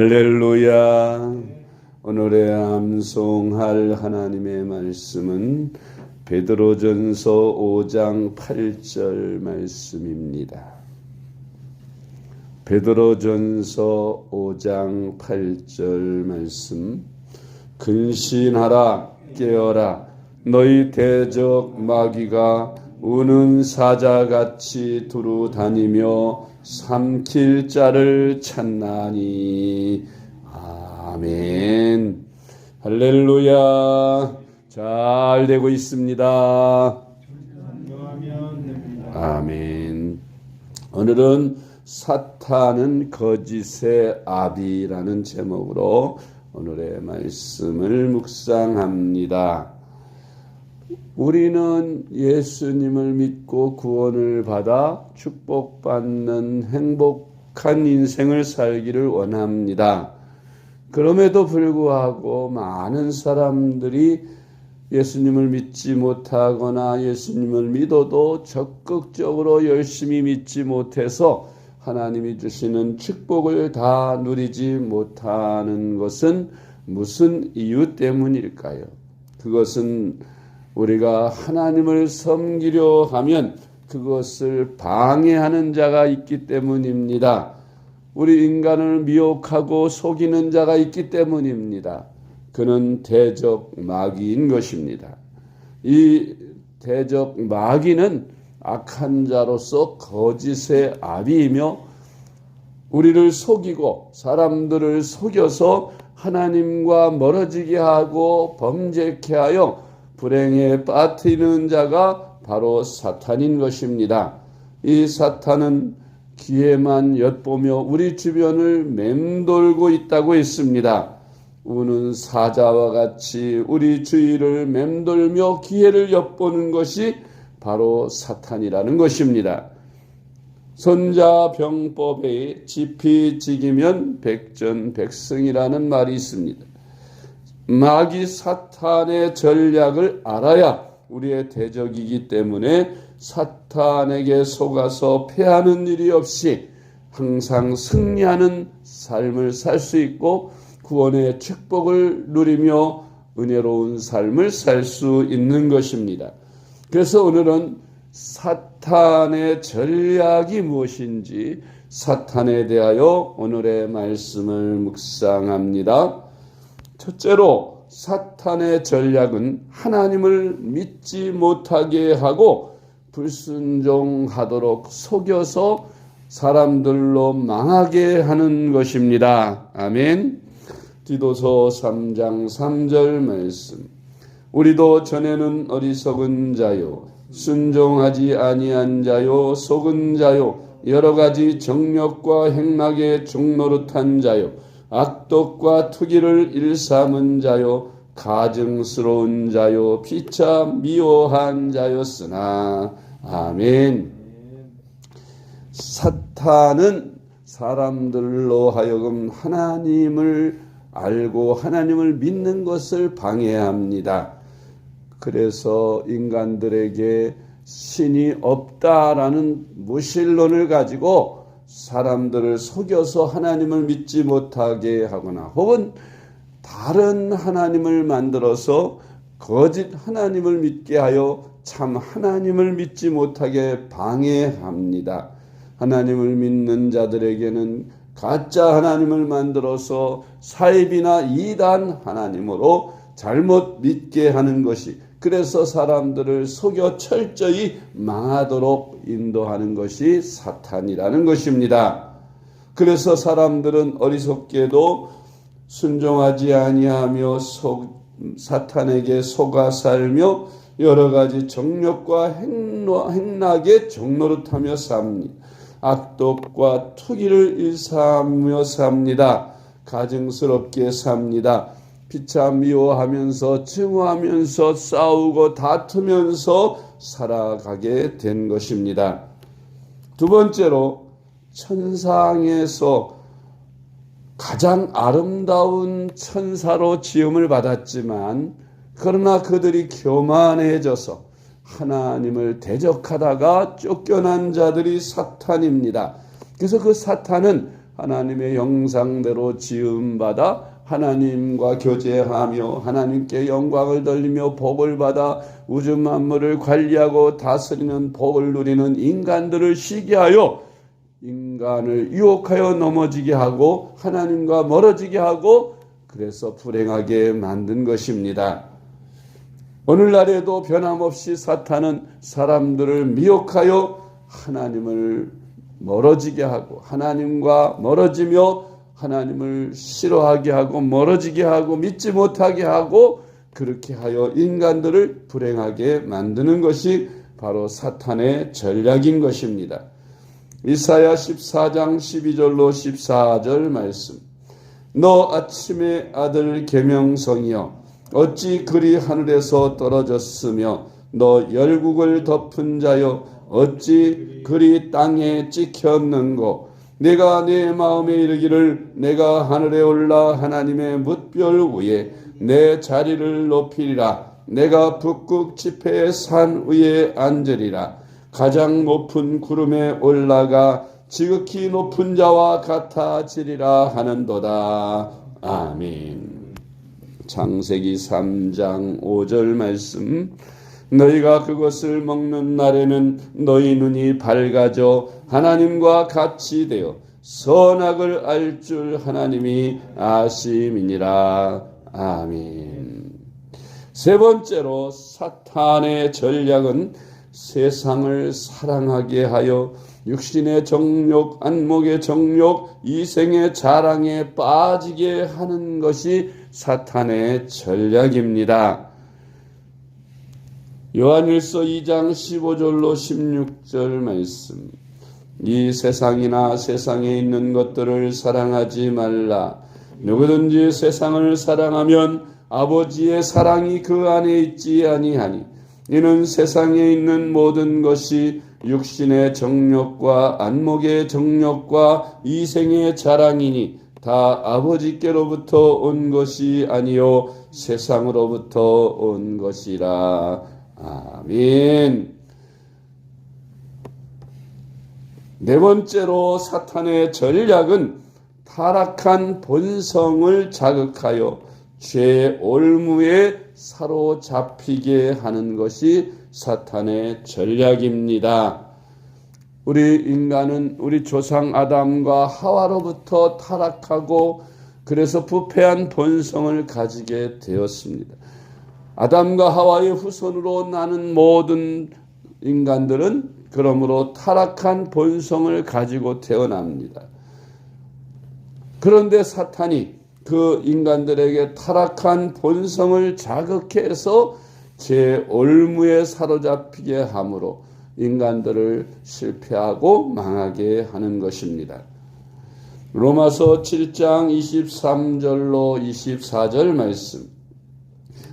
할렐루야. 오늘의 암송할 하나님의 말씀은 베드로전서 5장 8절 말씀입니다. 베드로전서 5장 8절 말씀 근신하라 깨어라 너희 대적 마귀가 우는 사자같이 두루 다니며 삼킬 자를 찾나니. 아멘. 할렐루야. 잘 되고 있습니다. 아멘. 오늘은 사탄은 거짓의 아비라는 제목으로 오늘의 말씀을 묵상합니다. 우리는 예수님을 믿고 구원을 받아 축복받는 행복한 인생을 살기를 원합니다. 그럼에도 불구하고 많은 사람들이 예수님을 믿지 못하거나 예수님을 믿어도 적극적으로 열심히 믿지 못해서 하나님이 주시는 축복을 다 누리지 못하는 것은 무슨 이유 때문일까요? 그것은 우리가 하나님을 섬기려 하면 그것을 방해하는 자가 있기 때문입니다. 우리 인간을 미혹하고 속이는 자가 있기 때문입니다. 그는 대적 마귀인 것입니다. 이 대적 마귀는 악한 자로서 거짓의 아비이며 우리를 속이고 사람들을 속여서 하나님과 멀어지게 하고 범죄케 하여 불행에 빠뜨리는 자가 바로 사탄인 것입니다. 이 사탄은 기회만 엿보며 우리 주변을 맴돌고 있다고 했습니다. 우는 사자와 같이 우리 주위를 맴돌며 기회를 엿보는 것이 바로 사탄이라는 것입니다. 손자병법에 지피지기면 백전백승이라는 말이 있습니다. 마귀 사탄의 전략을 알아야 우리의 대적이기 때문에 사탄에게 속아서 패하는 일이 없이 항상 승리하는 삶을 살 수 있고 구원의 축복을 누리며 은혜로운 삶을 살 수 있는 것입니다. 그래서 오늘은 사탄의 전략이 무엇인지 사탄에 대하여 오늘의 말씀을 묵상합니다. 첫째로 사탄의 전략은 하나님을 믿지 못하게 하고 불순종하도록 속여서 사람들로 망하게 하는 것입니다. 아멘. 디도서 3장 3절 말씀. 우리도 전에는 어리석은 자요 순종하지 아니한 자요 속은 자요 여러 가지 정력과 행락에 종노릇한 자요 악독과 투기를 일삼은 자요 가증스러운 자요 피차 미워한 자였으나 아멘 사탄은 사람들로 하여금 하나님을 알고 하나님을 믿는 것을 방해합니다. 그래서 인간들에게 신이 없다라는 무신론을 가지고 사람들을 속여서 하나님을 믿지 못하게 하거나 혹은 다른 하나님을 만들어서 거짓 하나님을 믿게 하여 참 하나님을 믿지 못하게 방해합니다. 하나님을 믿는 자들에게는 가짜 하나님을 만들어서 사입이나 이단 하나님으로 잘못 믿게 하는 것이 그래서 사람들을 속여 철저히 망하도록 인도하는 것이 사탄이라는 것입니다. 그래서 사람들은 어리석게도 순종하지 아니하며 속, 사탄에게 속아 살며 여러 가지 정력과 행락에 정노릇하며 삽니다. 악독과 투기를 일삼며 삽니다. 가증스럽게 삽니다. 피차 미워하면서 증오하면서 싸우고 다투면서 살아가게 된 것입니다. 두 번째로 천상에서 가장 아름다운 천사로 지음을 받았지만 그러나 그들이 교만해져서 하나님을 대적하다가 쫓겨난 자들이 사탄입니다. 그래서 그 사탄은 하나님의 형상대로 지음받아 하나님과 교제하며 하나님께 영광을 돌리며 복을 받아 우주 만물을 관리하고 다스리는 복을 누리는 인간들을 시기하여 인간을 유혹하여 넘어지게 하고 하나님과 멀어지게 하고 그래서 불행하게 만든 것입니다. 오늘날에도 변함없이 사탄은 사람들을 미혹하여 하나님을 멀어지게 하고 하나님과 멀어지며 하나님을 싫어하게 하고 멀어지게 하고 믿지 못하게 하고 그렇게 하여 인간들을 불행하게 만드는 것이 바로 사탄의 전략인 것입니다. 이사야 14장 12절로 14절 말씀. 너 아침의 아들 계명성이여 어찌 그리 하늘에서 떨어졌으며 너 열국을 덮은 자여 어찌 그리 땅에 찍혔는고 내가 내 마음에 이르기를 내가 하늘에 올라 하나님의 뭇별 위에 내 자리를 높이리라. 내가 북극 지폐의 산 위에 앉으리라. 가장 높은 구름에 올라가 지극히 높은 자와 같아지리라 하는도다. 아멘. 창세기 3장 5절 말씀 너희가 그것을 먹는 날에는 너희 눈이 밝아져 하나님과 같이 되어 선악을 알 줄 하나님이 아심이니라. 아멘. 세 번째로 사탄의 전략은 세상을 사랑하게 하여 육신의 정욕, 안목의 정욕, 이생의 자랑에 빠지게 하는 것이 사탄의 전략입니다. 요한일서 2장 15절로 16절 말씀. 이 세상이나 세상에 있는 것들을 사랑하지 말라. 누구든지 세상을 사랑하면 아버지의 사랑이 그 안에 있지 아니하니 이는 세상에 있는 모든 것이 육신의 정욕과 안목의 정욕과 이생의 자랑이니 다 아버지께로부터 온 것이 아니요 세상으로부터 온 것이라. 아멘. 네 번째로 사탄의 전략은 타락한 본성을 자극하여 죄 올무에 사로잡히게 하는 것이 사탄의 전략입니다. 우리 인간은 우리 조상 아담과 하와로부터 타락하고 그래서 부패한 본성을 가지게 되었습니다. 아담과 하와의 후손으로 나는 모든 인간들은 그러므로 타락한 본성을 가지고 태어납니다. 그런데 사탄이 그 인간들에게 타락한 본성을 자극해서 제 올무에 사로잡히게 함으로 인간들을 실패하고 망하게 하는 것입니다. 로마서 7장 23절로 24절 말씀.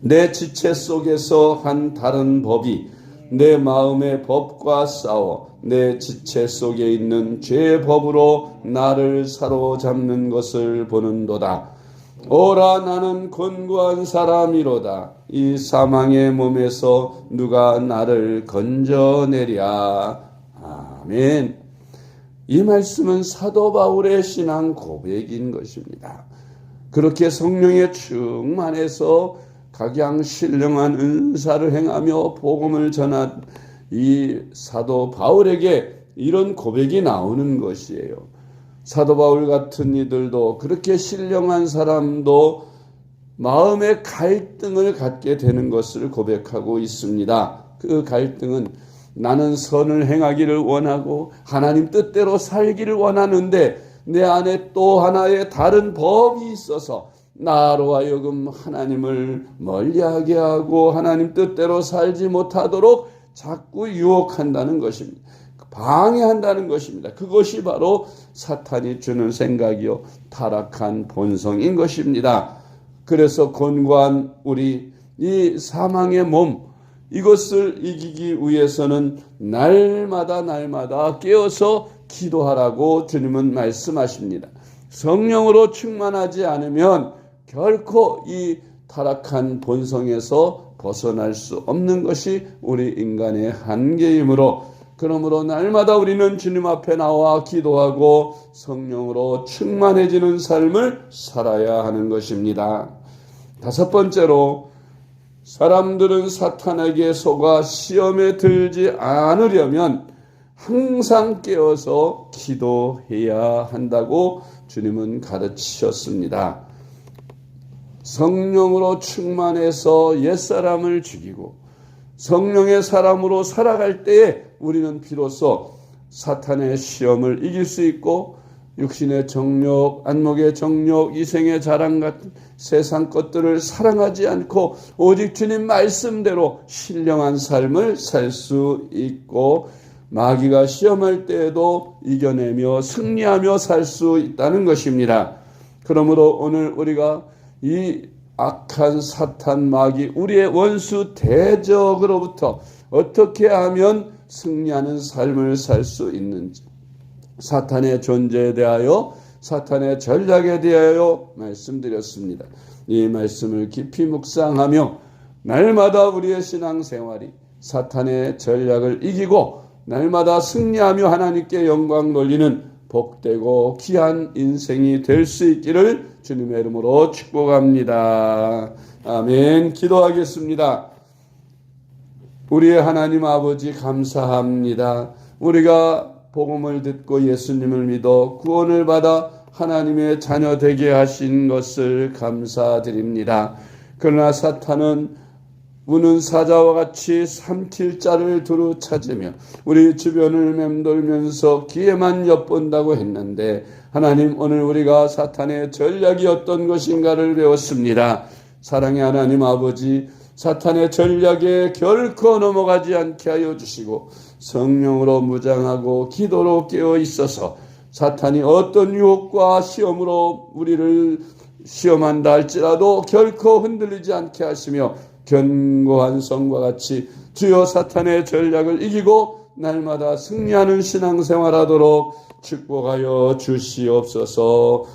내 지체 속에서 한 다른 법이 내 마음의 법과 싸워 내 지체 속에 있는 죄의 법으로 나를 사로잡는 것을 보는도다. 오라 나는 곤고한 사람이로다. 이 사망의 몸에서 누가 나를 건져내랴. 아멘. 이 말씀은 사도 바울의 신앙 고백인 것입니다. 그렇게 성령의 충만해서 각양 신령한 은사를 행하며 복음을 전한 이 사도 바울에게 이런 고백이 나오는 것이에요. 사도 바울 같은 이들도 그렇게 신령한 사람도 마음의 갈등을 갖게 되는 것을 고백하고 있습니다. 그 갈등은 나는 선을 행하기를 원하고 하나님 뜻대로 살기를 원하는데 내 안에 또 하나의 다른 법이 있어서 나로 하여금 하나님을 멀리하게 하고 하나님 뜻대로 살지 못하도록 자꾸 유혹한다는 것입니다. 방해한다는 것입니다. 그것이 바로 사탄이 주는 생각이요 타락한 본성인 것입니다. 그래서 권고한 우리 이 사망의 몸 이것을 이기기 위해서는 날마다 날마다 깨어서 기도하라고 주님은 말씀하십니다. 성령으로 충만하지 않으면 결코 이 타락한 본성에서 벗어날 수 없는 것이 우리 인간의 한계이므로 그러므로 날마다 우리는 주님 앞에 나와 기도하고 성령으로 충만해지는 삶을 살아야 하는 것입니다. 다섯 번째로 사람들은 사탄에게 속아 시험에 들지 않으려면 항상 깨어서 기도해야 한다고 주님은 가르치셨습니다. 성령으로 충만해서 옛사람을 죽이고 성령의 사람으로 살아갈 때에 우리는 비로소 사탄의 시험을 이길 수 있고 육신의 정욕, 안목의 정욕, 이생의 자랑 같은 세상 것들을 사랑하지 않고 오직 주님 말씀대로 신령한 삶을 살 수 있고 마귀가 시험할 때에도 이겨내며 승리하며 살 수 있다는 것입니다. 그러므로 오늘 우리가 이 악한 사탄 마귀 우리의 원수 대적으로부터 어떻게 하면 승리하는 삶을 살 수 있는지 사탄의 존재에 대하여 사탄의 전략에 대하여 말씀드렸습니다. 이 말씀을 깊이 묵상하며 날마다 우리의 신앙생활이 사탄의 전략을 이기고 날마다 승리하며 하나님께 영광 돌리는 복되고 귀한 인생이 될 수 있기를 주님의 이름으로 축복합니다. 아멘. 기도하겠습니다. 우리의 하나님 아버지 감사합니다. 우리가 복음을 듣고 예수님을 믿어 구원을 받아 하나님의 자녀 되게 하신 것을 감사드립니다. 그러나 사탄은 우는 사자와 같이 삼킬 자를 두루 찾으며 우리 주변을 맴돌면서 기회만 엿본다고 했는데 하나님 오늘 우리가 사탄의 전략이 어떤 것인가를 배웠습니다. 사랑의 하나님 아버지 사탄의 전략에 결코 넘어가지 않게 하여 주시고 성령으로 무장하고 기도로 깨어 있어서 사탄이 어떤 유혹과 시험으로 우리를 시험한다 할지라도 결코 흔들리지 않게 하시며 견고한 성과 같이 주여 사탄의 전략을 이기고 날마다 승리하는 신앙생활하도록 축복하여 주시옵소서.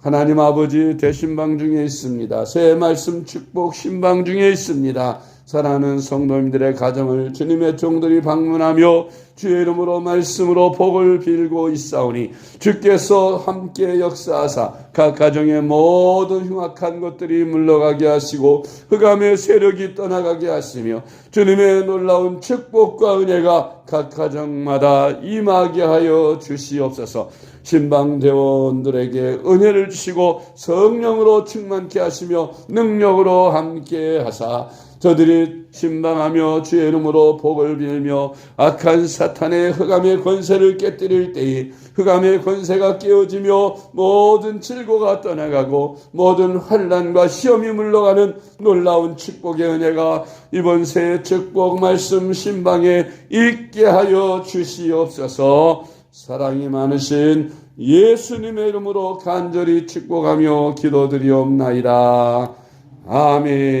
하나님 아버지 대신방 중에 있습니다. 새 말씀 축복 신방 중에 있습니다. 사랑하는 성도님들의 가정을 주님의 종들이 방문하며 주의 이름으로 말씀으로 복을 빌고 있사오니 주께서 함께 역사하사 각 가정의 모든 흉악한 것들이 물러가게 하시고 흑암의 세력이 떠나가게 하시며 주님의 놀라운 축복과 은혜가 각 가정마다 임하게 하여 주시옵소서. 신방 대원들에게 은혜를 주시고 성령으로 충만케 하시며 능력으로 함께 하사 저들이 신방하며 주의 이름으로 복을 빌며 악한 사탄의 흑암의 권세를 깨뜨릴 때에 흑암의 권세가 깨어지며 모든 질고가 떠나가고 모든 환란과 시험이 물러가는 놀라운 축복의 은혜가 이번 새해 축복 말씀 신방에 있게 하여 주시옵소서 사랑이 많으신 예수님의 이름으로 간절히 축복하며 기도드리옵나이다. 아멘.